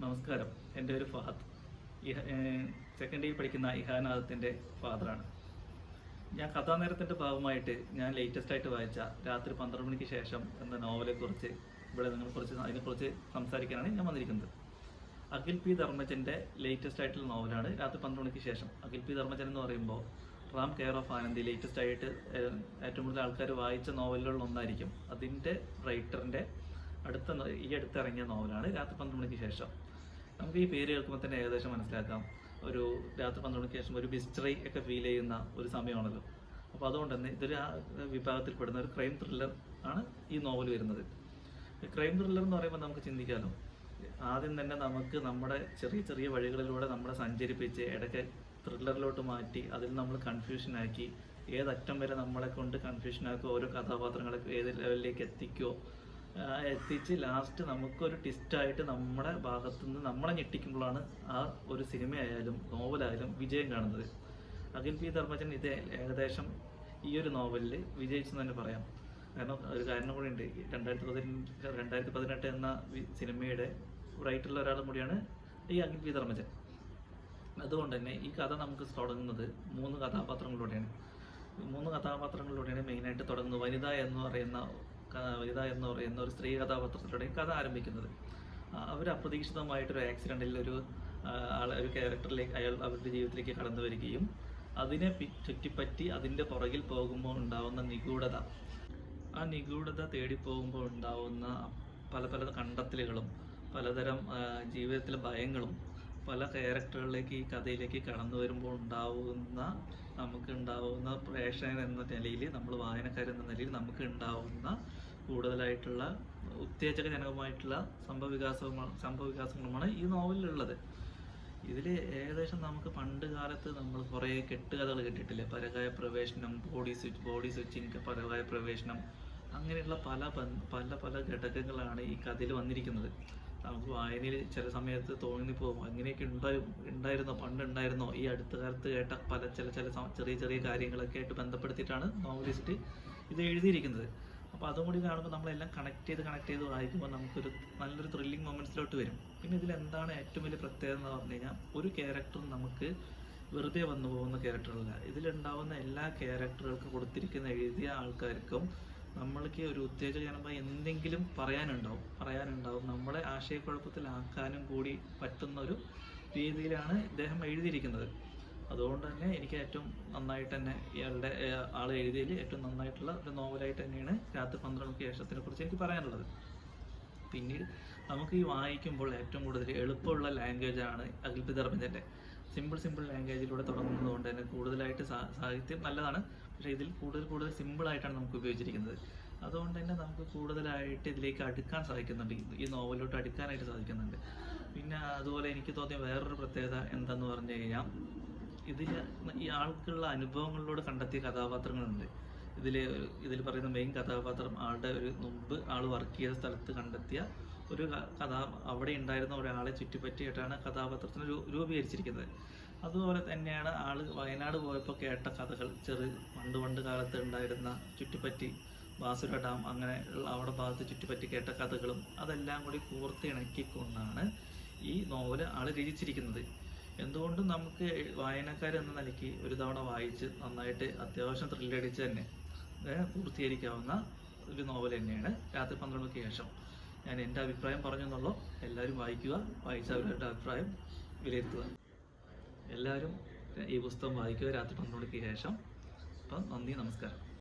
നമസ്കാരം. എന്റെ ഒരു ഫഹദ്. സെക്കൻഡ് ഇയർ പഠിക്കുന്ന ഇഹാനാഥത്തിന്റെ ഫാദറാണ്. ഞാൻ കഥാനേരത്തിന്റെ ഭാഗമായിട്ട് ഞാൻ ലേറ്റസ്റ്റ് ആയിട്ട് വായിച്ച രാത്രി പന്ത്രണ്ട് മണിക്ക് ശേഷം എന്ന നോവലെക്കുറിച്ച് ഇവിടെ നിങ്ങൾ നിങ്ങളെക്കുറിച്ച് അതിനെക്കുറിച്ച് സംസാരിക്കാനാണ് ഞാൻ വന്നിരിക്കുന്നത്. അഖിൽ പി ധർമ്മജന്റെ ലേറ്റസ്റ്റ് ആയിട്ടുള്ള നോവലാണ് രാത്രി പന്ത്രണ്ട് മണിക്ക് ശേഷം. അഖിൽ പി ധർമ്മജൻ എന്ന് പറയുമ്പോൾ Ram care of Anandi latest ആയിട്ട് ഏറ്റവും കൂടുതൽ ആൾക്കാർ വായിച്ച നോവലുകളിൽ ഒന്നായിരിക്കും. അതിന്റെ റൈറ്ററിന്റെ അടുത്ത ഈ അടുത്തിറങ്ങിയ നോവലാണ് രാത്രി പന്ത്രണ്ട് മണിക്ക് ശേഷം. നമുക്ക് ഈ പേര് കേൾക്കുമ്പോൾ തന്നെ ഏകദേശം മനസ്സിലാക്കാം. ഒരു രാത്രി പന്ത്രണ്ട് മണിക്ക് ശേഷം ഒരു മിസ്റ്ററി ഒക്കെ ഫീൽ ചെയ്യുന്ന ഒരു സമയമാണല്ലോ. അപ്പോൾ അതുകൊണ്ട് തന്നെ ഇതൊരു വിഭാഗത്തിൽപ്പെടുന്ന ഒരു ക്രൈം ത്രില്ലർ ആണ് ഈ നോവൽ വരുന്നത്. ക്രൈം ത്രില്ലർ എന്ന് പറയുമ്പോൾ നമുക്ക് ചിന്തിക്കാമല്ലോ ആദ്യം തന്നെ നമുക്ക് നമ്മുടെ ചെറിയ ചെറിയ വഴികളിലൂടെ നമ്മളെ സഞ്ചരിപ്പിച്ച് ഇടയ്ക്ക് ത്രില്ലറിലോട്ട് മാറ്റി അതിൽ നമ്മൾ കൺഫ്യൂഷനാക്കി ഏതറ്റം വരെ നമ്മളെ കൊണ്ട് കൺഫ്യൂഷനാക്കുക ഓരോ കഥാപാത്രങ്ങളെ ഏത് ലെവലിലേക്ക് എത്തിക്കുമോ ആ, എത്തിച്ച് ലാസ്റ്റ് നമുക്കൊരു ട്വിസ്റ്റായിട്ട് നമ്മുടെ ഭാഗത്തുനിന്ന് നമ്മളെ ഞെട്ടിക്കുമ്പോഴാണ് ആ ഒരു സിനിമയായാലും നോവലായാലും വിജയം കാണുന്നത്. അഖിൽ പി ധർമ്മജൻ ഇത് ഏകദേശം ഈ ഒരു നോവലിൽ വിജയിച്ചെന്ന് തന്നെ പറയാം. കാരണം ഒരു കാരണം കൂടി ഉണ്ട്. രണ്ടായിരത്തി പതിനെട്ട് രണ്ടായിരത്തി പതിനെട്ട് എന്ന സിനിമയുടെ റൈറ്റുള്ള ഒരാളും കൂടിയാണ് ഈ അഖിൽ പി ധർമ്മജൻ. അതുകൊണ്ട് തന്നെ ഈ കഥ നമുക്ക് തുടങ്ങുന്നത് മൂന്ന് കഥാപാത്രങ്ങളിലൂടെയാണ്. മൂന്ന് കഥാപാത്രങ്ങളിലൂടെയാണ് മെയിനായിട്ട് തുടങ്ങുന്നത്. വനിത എന്ന് പറയുന്ന ക- എന്ന് പറയുന്ന ഒരു സ്ത്രീ കഥാപാത്രത്തിലൂടെയും കഥ ആരംഭിക്കുന്നത്. അവർ അപ്രതീക്ഷിതമായിട്ടൊരു ആക്സിഡന്റിൽ ഒരു ഒരു ക്യാരക്ടറിലേക്ക് അയാൾ അവരുടെ ജീവിതത്തിലേക്ക് കടന്നു വരികയും അതിനെ ചുറ്റിപ്പറ്റി അതിന്റെ പുറകിൽ പോകുമ്പോൾ ഉണ്ടാവുന്ന നിഗൂഢത. ആ നിഗൂഢത തേടിപ്പോകുമ്പോൾ ഉണ്ടാവുന്ന പല പല കണ്ടെത്തലുകളും പലതരം ജീവിതത്തിലെ ഭയങ്ങളും പല ക്യാരക്ടറുകളിലേക്ക് ഈ കഥയിലേക്ക് കടന്നു വരുമ്പോൾ ഉണ്ടാവുന്ന നമുക്ക് ഉണ്ടാവുന്ന പ്രേക്ഷകൻ എന്ന നിലയിൽ നമ്മൾ വായനക്കാരെന്ന നിലയിൽ നമുക്ക് ഉണ്ടാവുന്ന കൂടുതലായിട്ടുള്ള ഉത്തേജകജനകമായിട്ടുള്ള സംഭവവികാസങ്ങൾ സംഭവവികാസങ്ങളുമാണ് ഈ നോവലിലുള്ളത്. ഇതിൽ ഏകദേശം നമുക്ക് പണ്ട് കാലത്ത് നമ്മൾ കുറേ കെട്ടുകഥകൾ കേട്ടിട്ടില്ലേ? പരകായ പ്രവേശനം ബോഡി സ്വിച്ച് ബോഡി സ്വിച്ചിങ് പരകായ പ്രവേശനം അങ്ങനെയുള്ള പല പല പല ഘടകങ്ങളാണ് ഈ കഥയിൽ വന്നിരിക്കുന്നത്. നമുക്ക് വായനയിൽ ചില സമയത്ത് തോന്നിപ്പോകും അങ്ങനെയൊക്കെ ഉണ്ടായി ഉണ്ടായിരുന്നോ? പണ്ട് ഉണ്ടായിരുന്നോ ഈ അടുത്ത കാലത്ത് കേട്ട പല ചില ചില ചെറിയ ചെറിയ കാര്യങ്ങളൊക്കെ ആയിട്ട് ബന്ധപ്പെടുത്തിയിട്ടാണ് നോവലിസ്റ്റ് ഇത് എഴുതിയിരിക്കുന്നത്. അപ്പോൾ അതും കൂടി കാണുമ്പോൾ നമ്മളെല്ലാം കണക്ട് ചെയ്ത് കണക്ട് ചെയ്ത് വായിക്കുമ്പോൾ നമുക്കൊരു നല്ലൊരു ത്രില്ലിംഗ് മൊമെൻസിലോട്ട് വരും. പിന്നെ ഇതിൽ എന്താണ് ഏറ്റവും വലിയ പ്രത്യേകത എന്ന് പറഞ്ഞു കഴിഞ്ഞാൽ ഒരു ക്യാരക്ടറും നമുക്ക് വെറുതെ വന്നു പോകുന്ന ക്യാരക്ടറല്ല ഇതിലുണ്ടാവുന്ന എല്ലാ ക്യാരക്ടറുകൾക്കും കൊടുത്തിരിക്കുന്ന എഴുതിയ ആൾക്കാർക്കും നമ്മൾക്ക് ഒരു ഉത്തേജകരമായി എന്തെങ്കിലും പറയാനുണ്ടാവും. പറയാനുണ്ടാവും. നമ്മളെ ആശയക്കുഴപ്പത്തിലാക്കാനും കൂടി പറ്റുന്ന ഒരു രീതിയിലാണ് ഇദ്ദേഹം എഴുതിയിരിക്കുന്നത്. അതുകൊണ്ട് തന്നെ എനിക്ക് ഏറ്റവും നന്നായിട്ട് തന്നെ ഇയാളുടെ ആൾ എഴുതിയതിൽ ഏറ്റവും നന്നായിട്ടുള്ള ഒരു നോവലായിട്ട് തന്നെയാണ് രാത്രി പന്ത്രണ്ട് മണിക്ക് ശേഷത്തിനെ കുറിച്ച് എനിക്ക് പറയാനുള്ളത്. പിന്നീട് നമുക്ക് ഈ വായിക്കുമ്പോൾ ഏറ്റവും കൂടുതൽ എളുപ്പമുള്ള ലാംഗ്വേജ് ആണ് അഖിൽ പി ധർമ്മജന്റെ സിമ്പിൾ സിമ്പിൾ ലാംഗ്വേജിലൂടെ തുടങ്ങുന്നത് കൊണ്ട് തന്നെ കൂടുതലായിട്ട് സാഹിത്യം നല്ലതാണ്. പക്ഷേ ഇതിൽ കൂടുതൽ കൂടുതൽ സിമ്പിൾ ആയിട്ടാണ് നമുക്ക് ഉപയോഗിച്ചിരിക്കുന്നത്. അതുകൊണ്ട് തന്നെ നമുക്ക് കൂടുതലായിട്ട് ഇതിലേക്ക് അടുക്കാൻ സാധിക്കുന്നുണ്ട്. ഈ നോവലിലോട്ട് അടുക്കാനായിട്ട് സാധിക്കുന്നുണ്ട്. പിന്നെ അതുപോലെ എനിക്ക് തോന്നിയ വേറൊരു പ്രത്യേകത എന്താന്ന് പറഞ്ഞു കഴിഞ്ഞാൽ ഇതിൽ ഈ ആൾക്കുള്ള അനുഭവങ്ങളിലൂടെ കണ്ടെത്തിയ കഥാപാത്രങ്ങളുണ്ട്. ഇതിൽ ഇതിൽ പറയുന്ന മെയിൻ കഥാപാത്രം ആളുടെ ഒരു മുമ്പ് ആൾ വർക്ക് ചെയ്ത സ്ഥലത്ത് കണ്ടെത്തിയ ഒരു കഥാ അവിടെ ഉണ്ടായിരുന്ന ഒരാളെ ചുറ്റിപ്പറ്റിയിട്ടാണ് കഥാപാത്രത്തിന് രൂപീകരിച്ചിരിക്കുന്നത്. അതുപോലെ തന്നെയാണ് ആൾ വയനാട് പോയപ്പോൾ കേട്ട കഥകൾ. ചെറു പണ്ട് പണ്ട് കാലത്ത് ഉണ്ടായിരുന്ന ചുറ്റിപ്പറ്റി ബാസുര ഡാം അങ്ങനെ അവിടെ ഭാഗത്ത് ചുറ്റിപ്പറ്റി കേട്ട കഥകളും അതെല്ലാം കൂടി കോർത്തിണക്കിക്കൊണ്ടാണ് ഈ നോവൽ ആൾ രചിച്ചിരിക്കുന്നത്. എന്തുകൊണ്ടും നമുക്ക് വായനക്കാർ എന്ന നിലയ്ക്ക് ഒരു തവണ വായിച്ച് നന്നായിട്ട് അത്യാവശ്യം ത്രില്ലടിച്ച് തന്നെ പൂർത്തീകരിക്കാവുന്ന ഒരു നോവൽ തന്നെയാണ് രാത്രി പന്ത്രണ്ട് മണിക്ക് ശേഷം. ഞാൻ എന്റെ അഭിപ്രായം പറഞ്ഞു പറഞ്ഞെന്നുള്ളൂ എല്ലാവരും വായിക്കുക വായിച്ച അവരുടെ അഭിപ്രായം വിലയിരുത്തുക. എല്ലാവരും ഈ പുസ്തകം വായിക്കുക രാത്രി പന്ത്രണ്ട് മണിക്ക് ശേഷം. അപ്പം നന്ദി നമസ്കാരം.